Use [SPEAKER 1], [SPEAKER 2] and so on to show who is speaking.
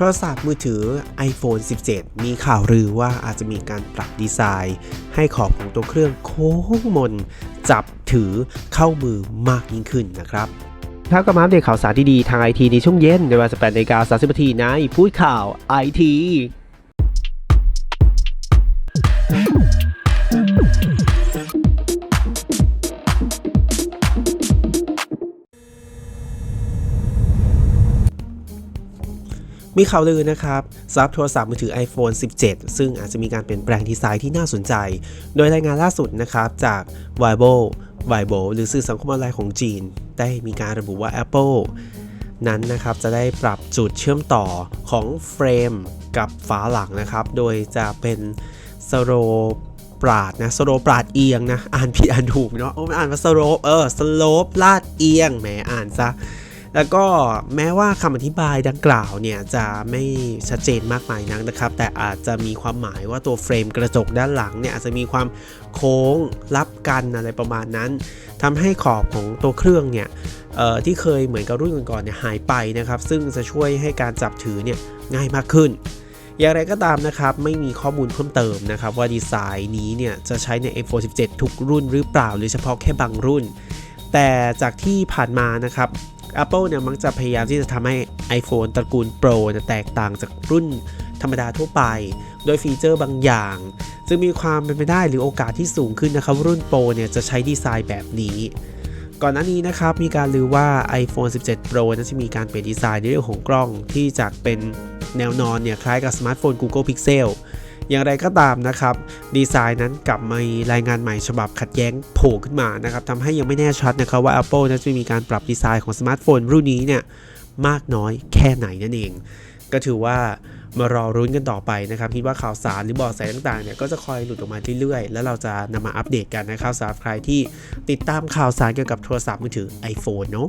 [SPEAKER 1] โทรศัพท์มือถือ iPhone 17 มีข่าวลือว่าอาจจะมีการปรับดีไซน์ ให้ขอบของตัวเครื่องโค้งมน จับถือเข้ามือมากยิ่งขึ้นนะครับ
[SPEAKER 2] ครับก็มาอัปเดตข่าวสารดีๆทางไอทีในช่วงเย็นในเวลา18นาฬิกา30นาทีในพูดข่าวไอที
[SPEAKER 1] มีข่าวลือนะครับซับโทรศัพท์มือถือ iPhone 17 ซึ่งอาจจะมีการเปลี่ยนแปลงดีไซน์ที่น่าสนใจ โดยรายงานล่าสุดนะครับจาก w i b o w i b o หรือสื่อสังคมออนไลน์ของจีน ได้มีการระบุว่า Apple นั้นนะครับจะได้ปรับจุดเชื่อมต่อของเฟรมกับฝาหลังนะครับ โดยจะเป็นสโลปราดนะสโลปราดเอียงนะ อ่านผิดอ่านถูกเนาะโอ้ไม่อ่านว่าสโลปเออสโลปลาดเอียงแหมอ่านซะ แล้วก็แม้ว่าคำอธิบายดังกล่าวเนี่ยจะไม่ชัดเจนมากมายนักนะครับ แต่อาจจะมีความหมายว่าตัวเฟรมกระจกด้านหลังเนี่ยอาจจะมีความโค้งรับกันอะไรประมาณนั้นทำให้ขอบของตัวเครื่องเนี่ยที่เคยเหมือนกับรุ่นก่อนๆเนี่ยหายไปนะครับ ซึ่งจะช่วยให้การจับถือเนี่ยง่ายมากขึ้น อย่างไรก็ตามนะครับ ไม่มีข้อมูลเพิ่มเติมนะครับ ว่าดีไซน์นี้เนี่ยจะใช้ใน iPhone 17 ทุกรุ่นหรือเปล่า หรือเฉพาะแค่บางรุ่น แต่จากที่ผ่านมานะครับ Apple เนี่ยมักจะพยายามที่จะทำให้ iPhone ตระกูล Pro เนี่ยแตกต่างจากรุ่นธรรมดาทั่วไป โดยฟีเจอร์บางอย่างจึงมีความเป็นไปได้หรือโอกาสที่สูงขึ้นนะครับ รุ่น Pro เนี่ยจะใช้ดีไซน์แบบนี้ ก่อนหน้านี้นะครับ มีการลือว่า iPhone 17 Pro นั้นจะมีการเปลี่ยนดีไซน์ในเรื่องของกล้องที่จากเป็นแนวนอนเนี่ยคล้ายกับสมาร์ทโฟน Google Pixel อย่างไรก็ตามนะครับ ดีไซน์นั้นกลับมีรายงานใหม่ฉบับขัดแย้งโผล่ขึ้นมานะครับทำให้ยังไม่แน่ชัดนะครับว่า Apple นั้นจะมีการปรับดีไซน์ของสมาร์ทโฟนรุ่นนี้เนี่ยมากน้อยแค่ไหนนั่นเอง ก็ถือว่ามารอรุ้นกันต่อไปนะครับคิดว่าข่าวสารหรือเบาะแสต่างๆเนี่ยก็จะคอยหลุดออกมาเรื่อยๆ แล้วเราจะนำมาอัปเดตกันนะครับสำหรับใครที่ติดตามข่าวสารเกี่ยวกับโทรศัพท์มือถือ iPhone เนาะ